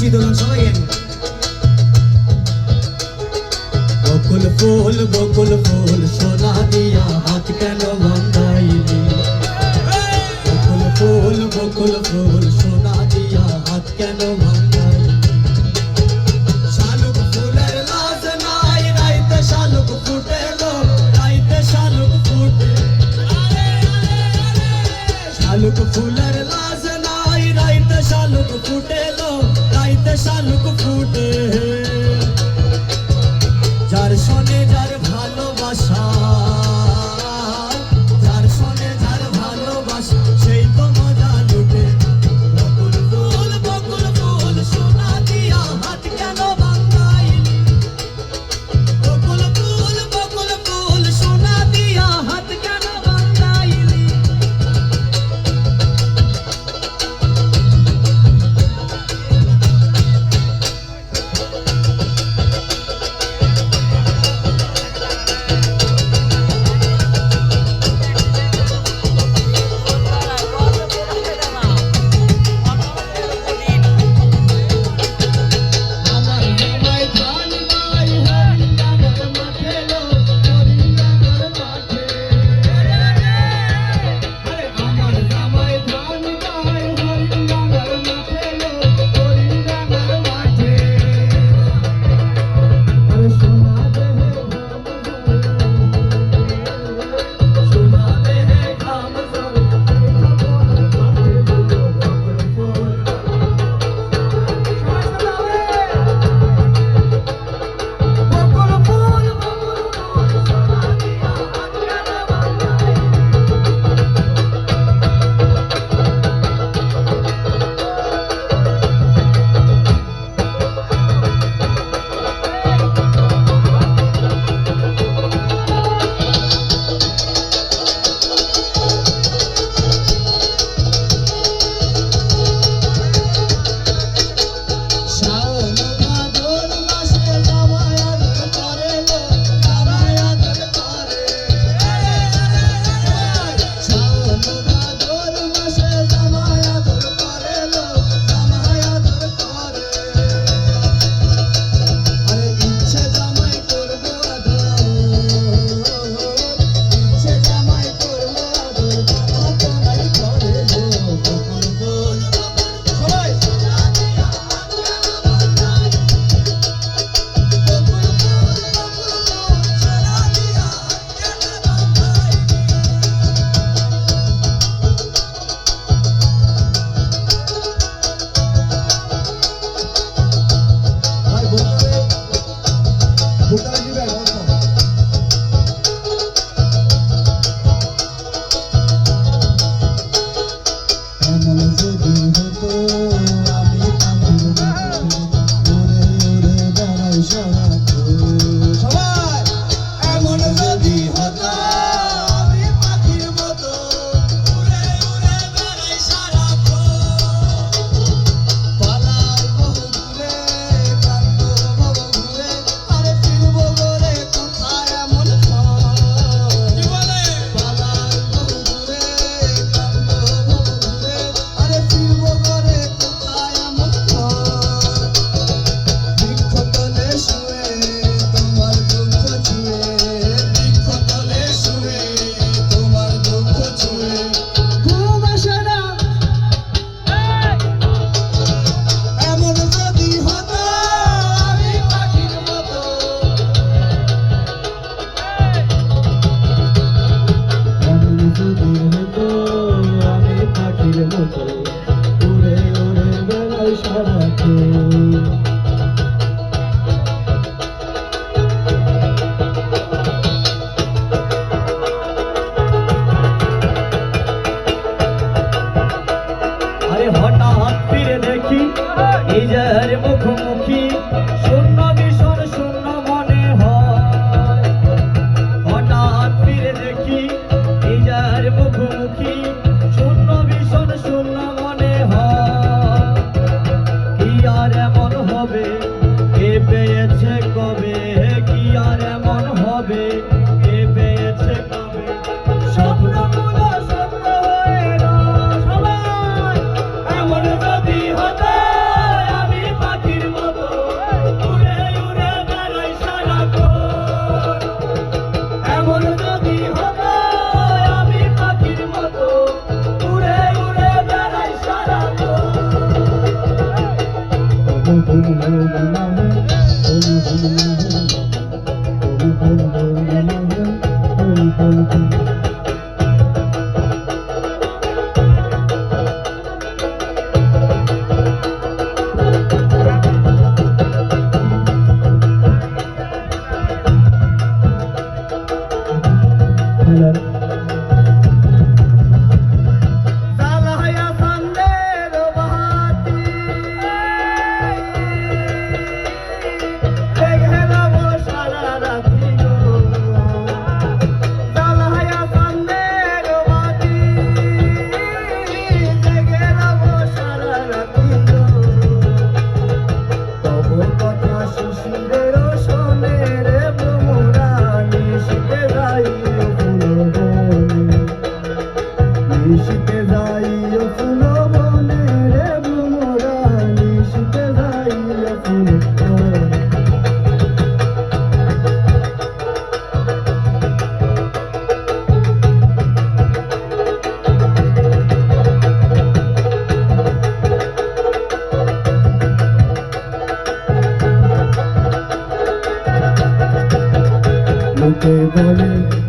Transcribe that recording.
দিয়েছি দোলন সবাই বকুল ফুল বকুল ফুল, সোনা দিয়া হাত কেন বান্ধাইলি? বকুল ফুল বকুল ফুল, সোনা দিয়া হাত কেন Não cara তাকিয়ে দেখি নিজের মুখোমুখি। লোকে বলে ও বলে